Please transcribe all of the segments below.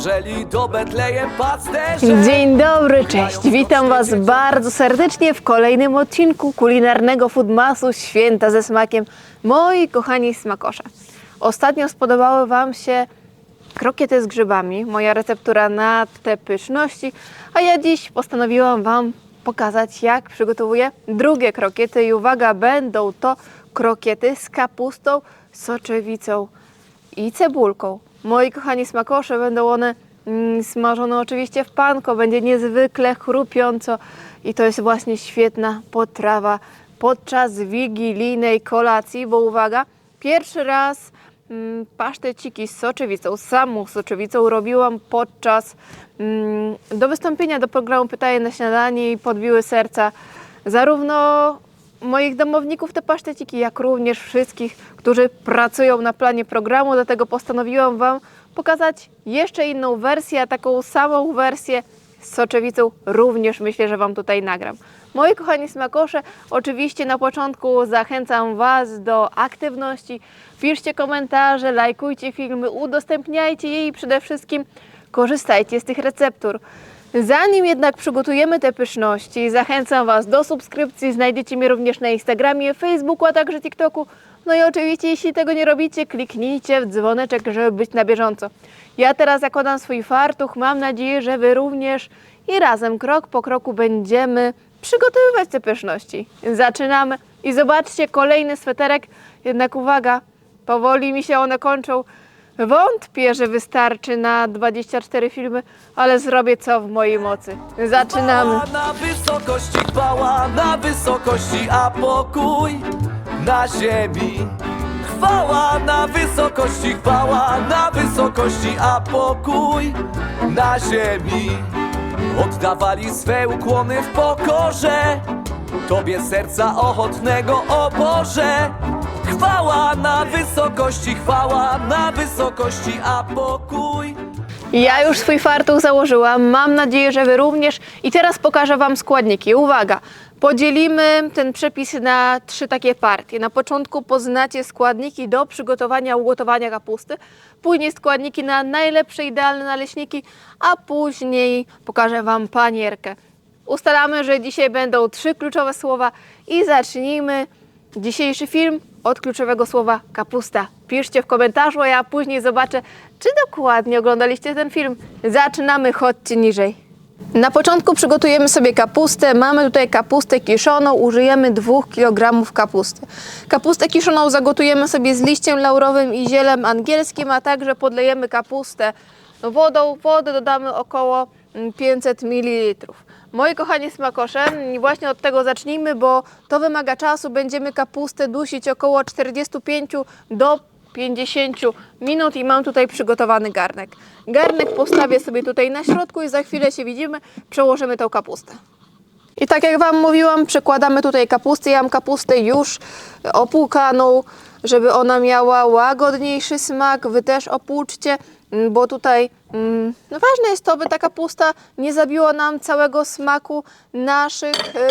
przybierzeli do Betlejem pasterze. Dzień dobry, cześć. Witam Was bardzo serdecznie w kolejnym odcinku kulinarnego Foodmasu Święta ze smakiem. Moi kochani smakosze. Ostatnio spodobały Wam się krokiety z grzybami, moja receptura na te pyszności, a ja dziś postanowiłam Wam pokazać, jak przygotowuję drugie krokiety. I uwaga, będą to krokiety z kapustą, soczewicą i cebulką. Moi kochani smakosze, będą one mm, smażone oczywiście w panko, będzie niezwykle chrupiąco i to jest właśnie świetna potrawa podczas wigilijnej kolacji, bo uwaga, pierwszy raz mm, paszteciki z soczewicą, samą soczewicą robiłam podczas mm, do wystąpienia do programu Pytanie na śniadanie i podbiły serca zarówno moich domowników te paszteciki, jak również wszystkich, którzy pracują na planie programu. Dlatego postanowiłam Wam pokazać jeszcze inną wersję, a taką samą wersję z soczewicą również myślę, że Wam tutaj nagram. Moi kochani smakosze, oczywiście na początku zachęcam Was do aktywności. Piszcie komentarze, lajkujcie filmy, udostępniajcie je i przede wszystkim korzystajcie z tych receptur. Zanim jednak przygotujemy te pyszności, zachęcam Was do subskrypcji. Znajdziecie mnie również na Instagramie, Facebooku, a także TikToku. No i oczywiście, jeśli tego nie robicie, kliknijcie w dzwoneczek, żeby być na bieżąco. Ja teraz zakładam swój fartuch. Mam nadzieję, że Wy również i razem, krok po kroku, będziemy przygotowywać te pyszności. Zaczynamy i zobaczcie kolejny sweterek. Jednak uwaga, powoli mi się one kończą. Wątpię, że wystarczy na 24 filmy, ale zrobię co w mojej mocy. Zaczynamy. Chwała na wysokości, chwała na wysokości, a pokój na ziemi. Chwała na wysokości, chwała na wysokości, a pokój na ziemi. Oddawali swe ukłony w pokorze, Tobie serca ochotnego, o Boże. Chwała na wysokości, chwała na wysokości, a pokój Ja już swój fartuch założyłam. Mam nadzieję, że Wy również. I teraz pokażę Wam składniki. Uwaga! Podzielimy ten przepis na trzy takie partie. Na początku poznacie składniki do przygotowania ugotowania kapusty, później składniki na najlepsze idealne naleśniki, a później pokażę Wam panierkę. Ustalamy, że dzisiaj będą trzy kluczowe słowa i zacznijmy dzisiejszy film od kluczowego słowa kapusta. Piszcie w komentarzu, a ja później zobaczę, czy dokładnie oglądaliście ten film. Zaczynamy, chodźcie niżej. Na początku przygotujemy sobie kapustę. Mamy tutaj kapustę kiszoną, użyjemy 2 kg kapusty. Kapustę kiszoną zagotujemy sobie z liściem laurowym i zielem angielskim, a także podlejemy kapustę wodą. Wodę dodamy około mm, 500 ml. Moi kochani smakosze, właśnie od tego zacznijmy, bo to wymaga czasu. Będziemy kapustę dusić około 45 do 50 minut i mam tutaj przygotowany garnek. Garnek postawię sobie tutaj na środku i za chwilę się widzimy, przełożymy tą kapustę. I tak jak Wam mówiłam, przekładamy tutaj kapustę. Ja mam kapustę już opłukaną, żeby ona miała łagodniejszy smak. Wy też opłuczcie, bo tutaj mm, no ważne jest to, by ta kapusta nie zabiła nam całego smaku naszych e,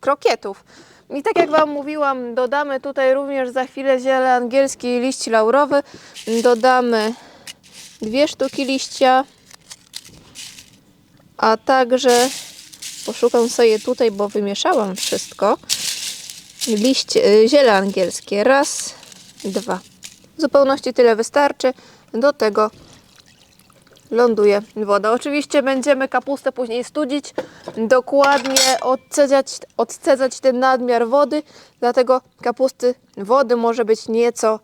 krokietów. I tak jak Wam mówiłam, dodamy tutaj również za chwilę ziele angielskie i liść laurowy. Dodamy dwie sztuki liścia, a także poszukam sobie tutaj, bo wymieszałam wszystko. Liść, y, ziele angielskie. Raz, dwa. W zupełności tyle wystarczy. Do tego ląduje woda. Oczywiście będziemy kapustę później studzić, dokładnie odcedzać, odcedzać ten nadmiar wody, dlatego kapusty wody może być nieco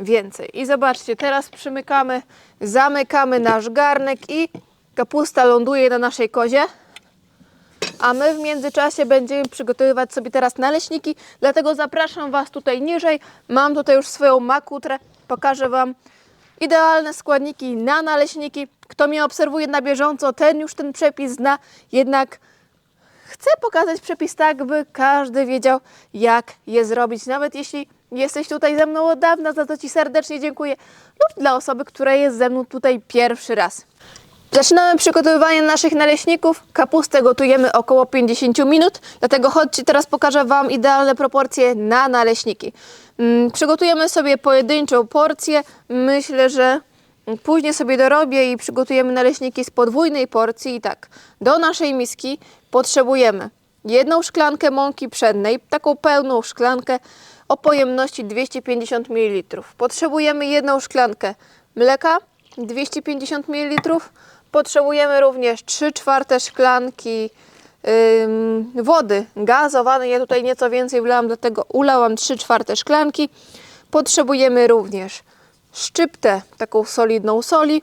więcej. I zobaczcie, teraz przymykamy, zamykamy nasz garnek i kapusta ląduje na naszej kozie. A my w międzyczasie będziemy przygotowywać sobie teraz naleśniki, dlatego zapraszam Was tutaj niżej. Mam tutaj już swoją makutrę, pokażę Wam idealne składniki na naleśniki. Kto mnie obserwuje na bieżąco, ten już ten przepis zna, jednak chcę pokazać przepis tak, by każdy wiedział, jak je zrobić. Nawet jeśli jesteś tutaj ze mną od dawna, za to Ci serdecznie dziękuję. Lub dla osoby, która jest ze mną tutaj pierwszy raz. Zaczynamy przygotowywanie naszych naleśników. Kapustę gotujemy około 50 minut, dlatego chodźcie, teraz pokażę Wam idealne proporcje na naleśniki. Mm, Przygotujemy sobie pojedynczą porcję. Myślę, że Później sobie dorobię i przygotujemy naleśniki z podwójnej porcji. I tak, do naszej miski potrzebujemy jedną szklankę mąki pszennej, taką pełną szklankę o pojemności 250 ml. Potrzebujemy jedną szklankę mleka 250 ml. Potrzebujemy również 3 czwarte szklanki ym, wody gazowanej. Ja tutaj nieco więcej wlałam, dlatego ulałam 3 czwarte szklanki. Potrzebujemy również szczyptę taką solidną soli,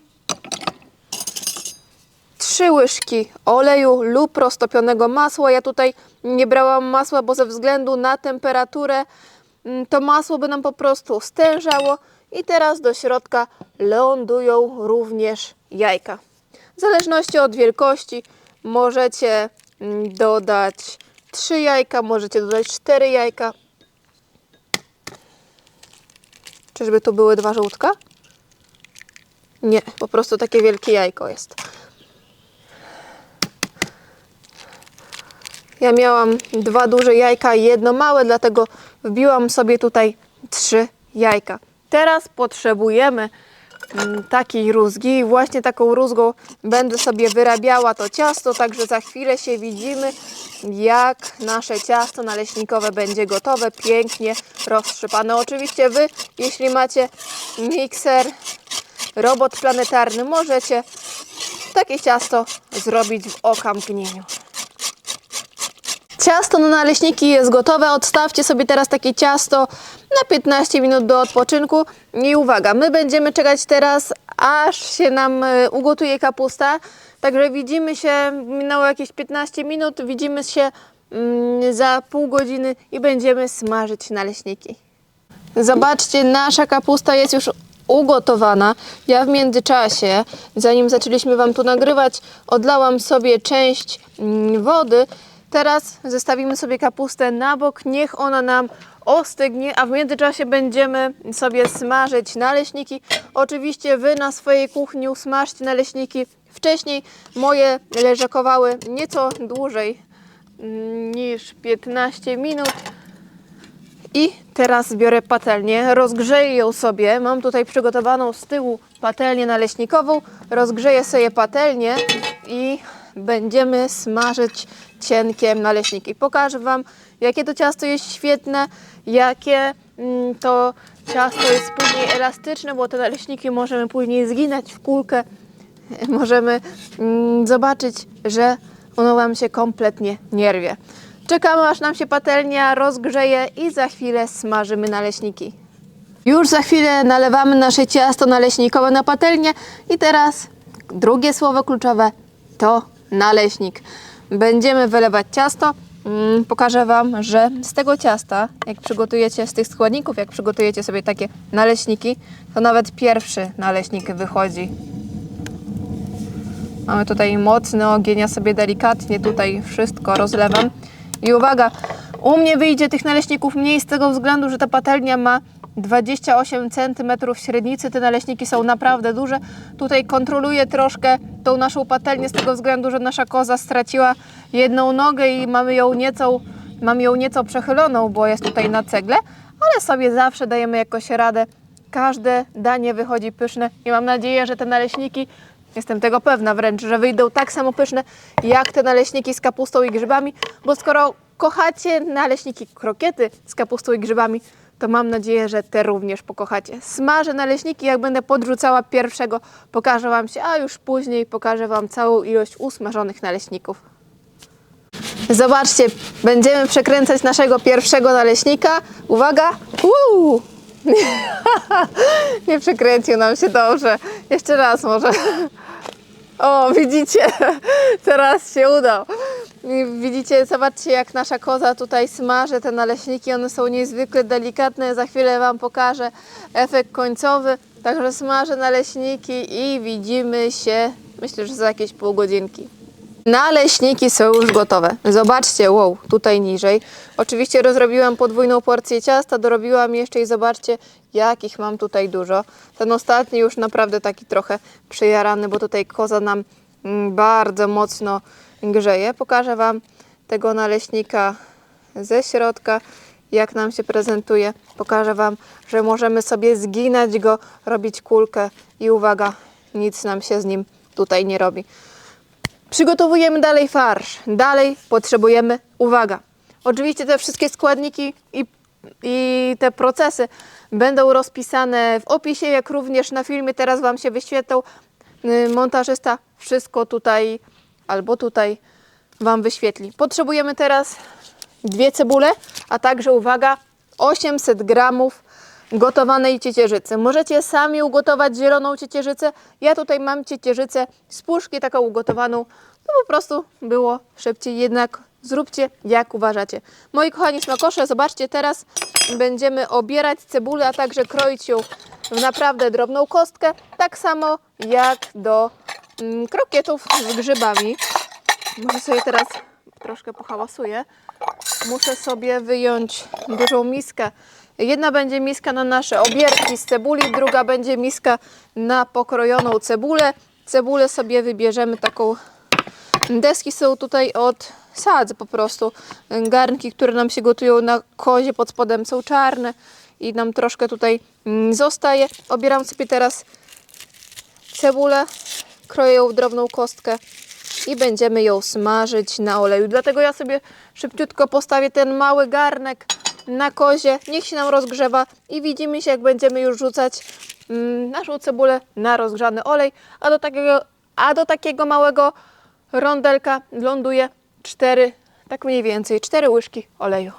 trzy łyżki oleju lub roztopionego masła. Ja tutaj nie brałam masła, bo ze względu na temperaturę to masło by nam po prostu stężało. I teraz do środka lądują również jajka. W zależności od wielkości możecie mm, dodać 3 jajka, możecie dodać 4 jajka. Czyżby tu były dwa żółtka? Nie, po prostu takie wielkie jajko jest. Ja miałam dwa duże jajka i jedno małe, dlatego wbiłam sobie tutaj trzy jajka. Teraz potrzebujemy takiej rózgi i właśnie taką rózgą będę sobie wyrabiała to ciasto, także za chwilę się widzimy, jak nasze ciasto naleśnikowe będzie gotowe, pięknie roztrzypane. Oczywiście Wy, jeśli macie mikser, robot planetarny, możecie takie ciasto zrobić w okamgnieniu. Ciasto na naleśniki jest gotowe. Odstawcie sobie teraz takie ciasto na 15 minut do odpoczynku. I uwaga, my będziemy czekać teraz, aż się nam e, ugotuje kapusta. Także widzimy się, minęło jakieś 15 minut, widzimy się mm, za pół godziny i będziemy smażyć naleśniki. Zobaczcie, nasza kapusta jest już ugotowana. Ja w międzyczasie, zanim zaczęliśmy Wam tu nagrywać, odlałam sobie część mm, wody. Teraz zestawimy sobie kapustę na bok, niech ona nam ostygnie, a w międzyczasie będziemy sobie smażyć naleśniki. Oczywiście Wy na swojej kuchni usmażcie naleśniki wcześniej. Moje leżakowały nieco dłużej mm, niż 15 minut. I teraz biorę patelnię, rozgrzeję ją sobie. Mam tutaj przygotowaną z tyłu patelnię naleśnikową. Rozgrzeję sobie patelnię i będziemy smażyć cienkiem naleśniki. Pokażę Wam, jakie to ciasto jest świetne, jakie mm, to ciasto jest później elastyczne, bo te naleśniki możemy później zginać w kulkę. Możemy mm, zobaczyć, że ono Wam się kompletnie nie rwie. Czekamy aż nam się patelnia rozgrzeje i za chwilę smażymy naleśniki. Już za chwilę nalewamy nasze ciasto naleśnikowe na patelnię i teraz drugie słowo kluczowe to naleśnik. Będziemy wylewać ciasto. Mm, Pokażę Wam, że z tego ciasta, jak przygotujecie z tych składników, jak przygotujecie sobie takie naleśniki, to nawet pierwszy naleśnik wychodzi Mamy tutaj mocny ogień, ja sobie delikatnie tutaj wszystko rozlewam. I uwaga, u mnie wyjdzie tych naleśników mniej z tego względu, że ta patelnia ma 28 cm średnicy. Te naleśniki są naprawdę duże. Tutaj kontroluję troszkę tą naszą patelnię z tego względu, że nasza koza straciła jedną nogę i mamy ją nieco, mam ją nieco przechyloną, bo jest tutaj na cegle, ale sobie zawsze dajemy jakoś radę. Każde danie wychodzi pyszne i mam nadzieję, że te naleśniki Jestem tego pewna wręcz, że wyjdą tak samo pyszne jak te naleśniki z kapustą i grzybami, bo skoro kochacie naleśniki krokiety z kapustą i grzybami, to mam nadzieję, że te również pokochacie. Smażę naleśniki, jak będę podrzucała pierwszego, pokażę Wam się, a już później pokażę Wam całą ilość usmażonych naleśników. Zobaczcie, będziemy przekręcać naszego pierwszego naleśnika. Uwaga! Uuu! Nie przekręcił nam się dobrze. Jeszcze raz może. O, widzicie? Teraz się udał. Widzicie, zobaczcie jak nasza koza tutaj smaży te naleśniki. One są niezwykle delikatne. Za chwilę Wam pokażę efekt końcowy. Także smażę naleśniki i widzimy się, myślę, że za jakieś pół godzinki. Naleśniki są już gotowe. Zobaczcie, wow, tutaj niżej. Oczywiście rozrobiłam podwójną porcję ciasta, dorobiłam jeszcze i zobaczcie, jakich mam tutaj dużo. Ten ostatni już naprawdę taki trochę przejarany, bo tutaj koza nam mm, bardzo mocno grzeje. Pokażę Wam tego naleśnika ze środka jak nam się prezentuje. Pokażę Wam, że możemy sobie zginać go, robić kulkę i uwaga, nic nam się z nim tutaj nie robi. Przygotowujemy dalej farsz. Dalej potrzebujemy, uwaga, oczywiście te wszystkie składniki i, i te procesy będą rozpisane w opisie, jak również na filmie teraz Wam się wyświetlą. Y, Montażysta wszystko tutaj albo tutaj Wam wyświetli. Potrzebujemy teraz dwie cebule, a także, uwaga, 800 gramów gotowanej ciecierzycy. Możecie sami ugotować zieloną ciecierzycę. Ja tutaj mam ciecierzycę z puszki taką ugotowaną. No po prostu było szybciej, jednak zróbcie jak uważacie. Moi kochani smakosze, zobaczcie, teraz będziemy obierać cebulę, a także kroić ją w naprawdę drobną kostkę, tak samo jak do krokietów z grzybami. Może sobie teraz troszkę pohałasuję. Muszę sobie wyjąć dużą miskę. Jedna będzie miska na nasze obierki z cebuli, druga będzie miska na pokrojoną cebulę. Cebulę sobie wybierzemy taką. Deski są tutaj od sadzy po prostu. Garnki, które nam się gotują na kozie pod spodem są czarne i nam troszkę tutaj mm, zostaje. Obieram sobie teraz cebulę, kroję ją w drobną kostkę i będziemy ją smażyć na oleju. Dlatego ja sobie szybciutko postawię ten mały garnek na kozie, niech się nam rozgrzewa i widzimy się, jak będziemy już rzucać mm, naszą cebulę na rozgrzany olej, a do takiego, a do takiego małego rondelka ląduje 4, tak mniej więcej, 4 łyżki oleju.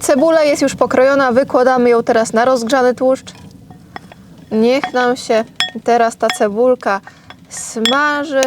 Cebula jest już pokrojona, wykładamy ją teraz na rozgrzany tłuszcz. Niech nam się teraz ta cebulka smaży.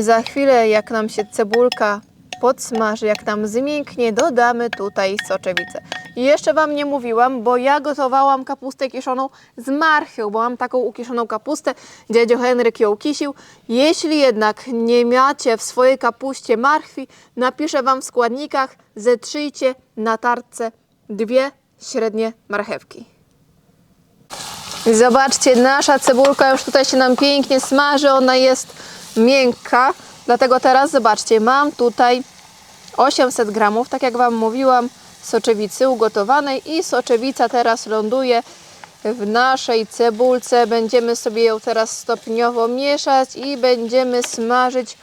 Za chwilę, jak nam się cebulka podsmaży, jak nam zmięknie, dodamy tutaj soczewicę. I jeszcze Wam nie mówiłam, bo ja gotowałam kapustę kiszoną z marchwią, bo mam taką ukiszoną kapustę. Dziadzio Henryk ją kisił. Jeśli jednak nie macie w swojej kapuście marchwi, napiszę Wam w składnikach, zetrzyjcie na tarce dwie średnie marchewki. Zobaczcie, nasza cebulka już tutaj się nam pięknie smaży, ona jest miękka. Dlatego teraz zobaczcie, mam tutaj 800 gramów, tak jak Wam mówiłam, soczewicy ugotowanej i soczewica teraz ląduje w naszej cebulce. Będziemy sobie ją teraz stopniowo mieszać i będziemy smażyć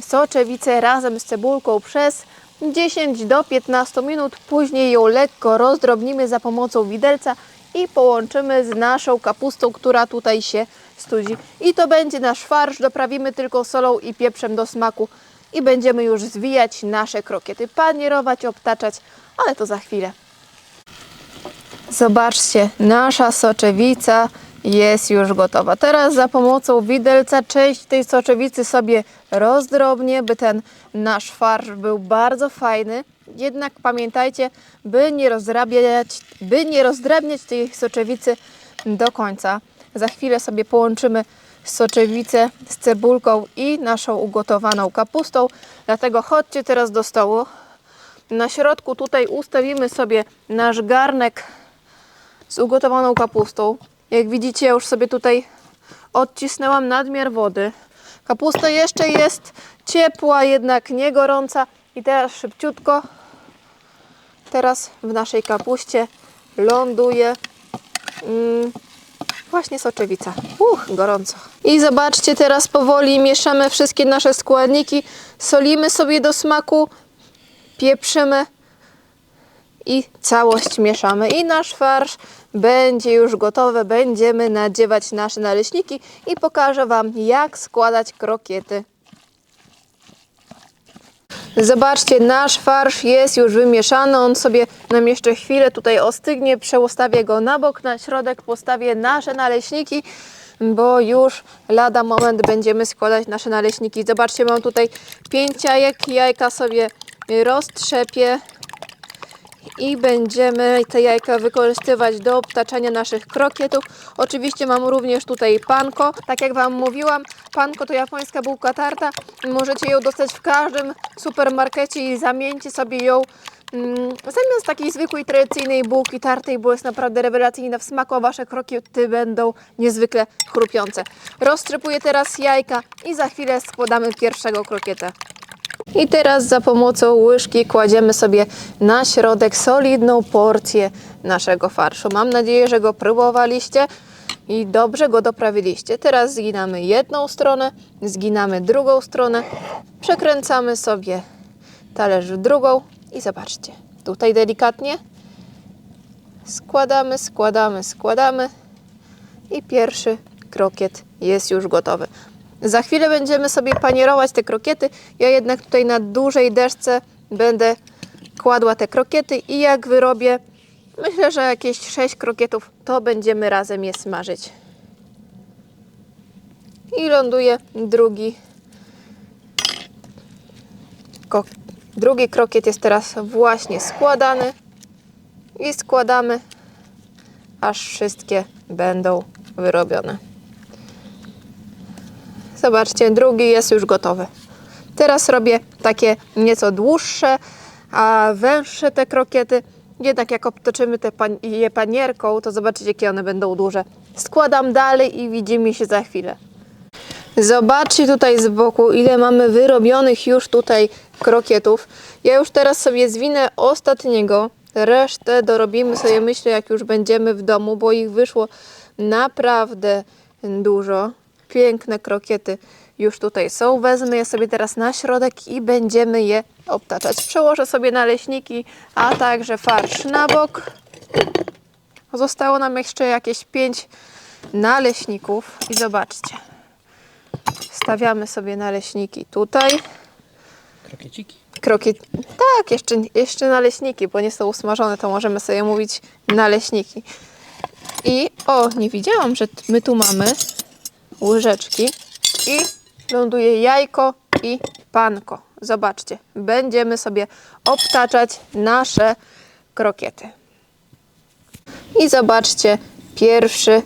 soczewicę razem z cebulką przez 10 do 15 minut. Później ją lekko rozdrobnimy za pomocą widelca i połączymy z naszą kapustą, która tutaj się studzi. I to będzie nasz farsz. Doprawimy tylko solą i pieprzem do smaku i będziemy już zwijać nasze krokiety, panierować, obtaczać, ale to za chwilę. Zobaczcie, nasza soczewica jest już gotowa. Teraz za pomocą widelca część tej soczewicy sobie rozdrobnię, by ten nasz farsz był bardzo fajny. Jednak pamiętajcie, by nie rozdrabniać, by nie rozdrabniać tej soczewicy do końca. Za chwilę sobie połączymy soczewicę z cebulką i naszą ugotowaną kapustą. Dlatego chodźcie teraz do stołu. Na środku tutaj ustawimy sobie nasz garnek z ugotowaną kapustą. Jak widzicie, już sobie tutaj odcisnęłam nadmiar wody. Kapusta jeszcze jest ciepła, jednak nie gorąca. I teraz szybciutko, teraz w naszej kapuście ląduje mm, właśnie soczewica. Uch, gorąco. I zobaczcie, teraz powoli mieszamy wszystkie nasze składniki. Solimy sobie do smaku, pieprzymy i całość mieszamy. I nasz farsz będzie już gotowy. Będziemy nadziewać nasze naleśniki i pokażę Wam, jak składać krokiety. Zobaczcie, nasz farsz jest już wymieszany. On sobie nam jeszcze chwilę tutaj ostygnie. Przełostawię go na bok, na środek postawię nasze naleśniki, bo już lada moment będziemy składać nasze naleśniki. Zobaczcie, mam tutaj pięć jajek. Jajka sobie roztrzepię i będziemy te jajka wykorzystywać do obtaczania naszych krokietów. Oczywiście mam również tutaj panko. Tak jak Wam mówiłam, panko to japońska bułka tarta. Możecie ją dostać w każdym supermarkecie i zamieńcie sobie ją mm, zamiast takiej zwykłej, tradycyjnej bułki tartej, bo jest naprawdę rewelacyjna w smaku, a Wasze krokiety będą niezwykle chrupiące. Roztrzepuję teraz jajka i za chwilę składamy pierwszego krokieta. I teraz za pomocą łyżki kładziemy sobie na środek solidną porcję naszego farszu. Mam nadzieję, że go próbowaliście i dobrze go doprawiliście. Teraz zginamy jedną stronę, zginamy drugą stronę, przekręcamy sobie talerz w drugą i zobaczcie, tutaj delikatnie składamy, składamy, składamy i pierwszy krokiet jest już gotowy. Za chwilę będziemy sobie panierować te krokiety. Ja jednak tutaj na dużej deszce będę kładła te krokiety i jak wyrobię, myślę, że jakieś 6 krokietów, to będziemy razem je smażyć. I ląduje drugi. Ko- drugi krokiet jest teraz właśnie składany i składamy, aż wszystkie będą wyrobione. Zobaczcie, drugi jest już gotowy. Teraz robię takie nieco dłuższe, a węższe te krokiety. Jednak jak obtoczymy te pan- je panierką, to zobaczycie, jakie one będą duże. Składam dalej i widzimy się za chwilę. Zobaczcie tutaj z boku, ile mamy wyrobionych już tutaj krokietów. Ja już teraz sobie zwinę ostatniego. Resztę dorobimy sobie, myślę, jak już będziemy w domu, bo ich wyszło naprawdę dużo. Piękne krokiety już tutaj są. Wezmę je sobie teraz na środek i będziemy je obtaczać. Przełożę sobie naleśniki, a także farsz na bok. Zostało nam jeszcze jakieś pięć naleśników i zobaczcie. Stawiamy sobie naleśniki tutaj. Krokieciki. Kroki. Tak, jeszcze, jeszcze naleśniki, bo nie są usmażone, to możemy sobie mówić naleśniki. I o, nie widziałam, że my tu mamy łyżeczki i ląduje jajko i panko. Zobaczcie, będziemy sobie obtaczać nasze krokiety. I zobaczcie, pierwszy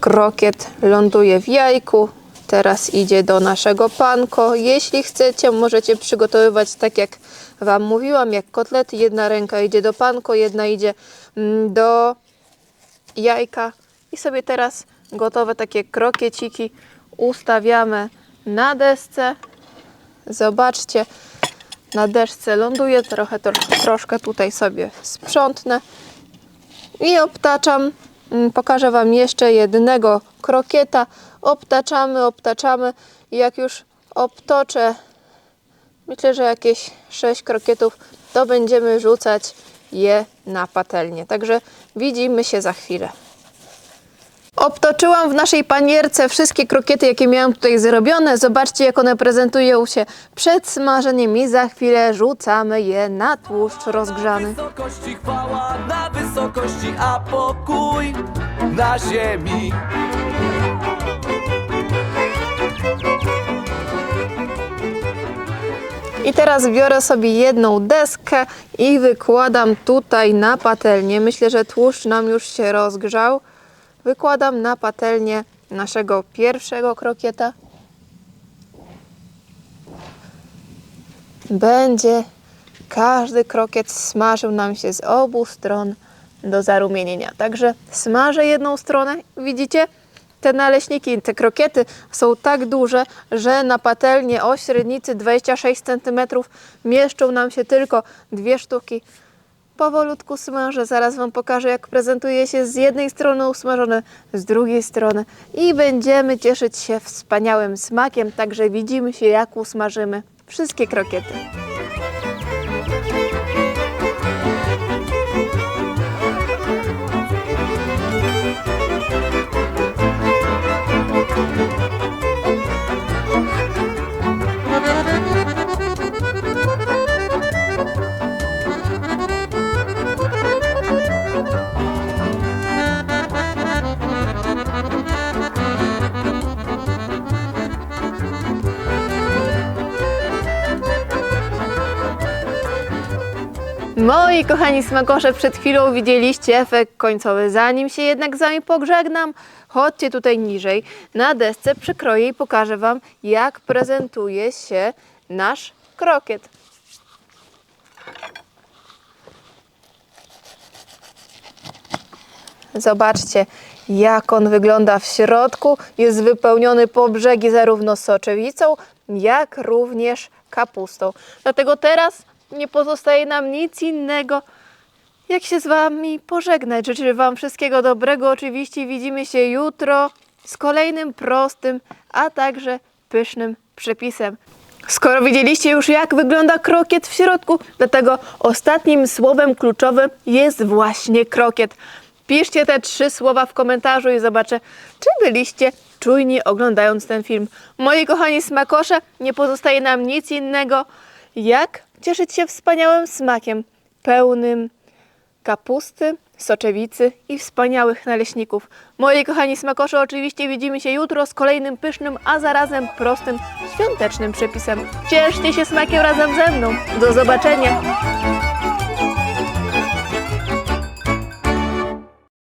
krokiet ląduje w jajku. Teraz idzie do naszego panko. Jeśli chcecie, możecie przygotowywać tak jak Wam mówiłam, jak kotlety. Jedna ręka idzie do panko, jedna idzie mm, do jajka. I sobie teraz gotowe takie krokieciki ustawiamy na desce. Zobaczcie, na desce ląduje, trochę, troszkę, troszkę tutaj sobie sprzątnę. I obtaczam. Mm, Pokażę Wam jeszcze jednego krokieta. Obtaczamy, obtaczamy. I jak już obtoczę, myślę, że jakieś 6 krokietów, to będziemy rzucać je na patelnię. Także widzimy się za chwilę. Obtoczyłam w naszej panierce wszystkie krokiety, jakie miałam tutaj zrobione. Zobaczcie, jak one prezentują się przed smażeniem i za chwilę rzucamy je na tłuszcz rozgrzany. wysokości chwała, na wysokości, a pokój na ziemi. I teraz biorę sobie jedną deskę i wykładam tutaj na patelnię. Myślę, że tłuszcz nam już się rozgrzał. Wykładam na patelnię naszego pierwszego krokieta. Będzie każdy krokiet smażył nam się z obu stron do zarumienienia. Także smażę jedną stronę, widzicie? Te naleśniki, te krokiety są tak duże, że na patelnię o średnicy 26 cm mieszczą nam się tylko dwie sztuki. Powolutku smażę, zaraz Wam pokażę jak prezentuje się z jednej strony usmażone, z drugiej strony. I będziemy cieszyć się wspaniałym smakiem, także widzimy się jak usmażymy wszystkie krokiety. Moi kochani smakosze, przed chwilą widzieliście efekt końcowy. Zanim się jednak z Wami pożegnam, chodźcie tutaj niżej. Na desce przykroję i pokażę Wam, jak prezentuje się nasz krokiet. Zobaczcie, jak on wygląda w środku. Jest wypełniony po brzegi zarówno soczewicą, jak również kapustą. Dlatego teraz nie pozostaje nam nic innego, jak się z Wami pożegnać. Życzę Wam wszystkiego dobrego. Oczywiście widzimy się jutro z kolejnym prostym, a także pysznym przepisem. Skoro widzieliście już, jak wygląda krokiet w środku, dlatego ostatnim słowem kluczowym jest właśnie krokiet. Piszcie te trzy słowa w komentarzu i zobaczę, czy byliście czujni oglądając ten film. Moi kochani smakosze, nie pozostaje nam nic innego, jak cieszyć się wspaniałym smakiem, pełnym kapusty, soczewicy i wspaniałych naleśników. Moi kochani smakosze, oczywiście widzimy się jutro z kolejnym pysznym, a zarazem prostym, świątecznym przepisem. Cieszcie się smakiem razem ze mną. Do zobaczenia!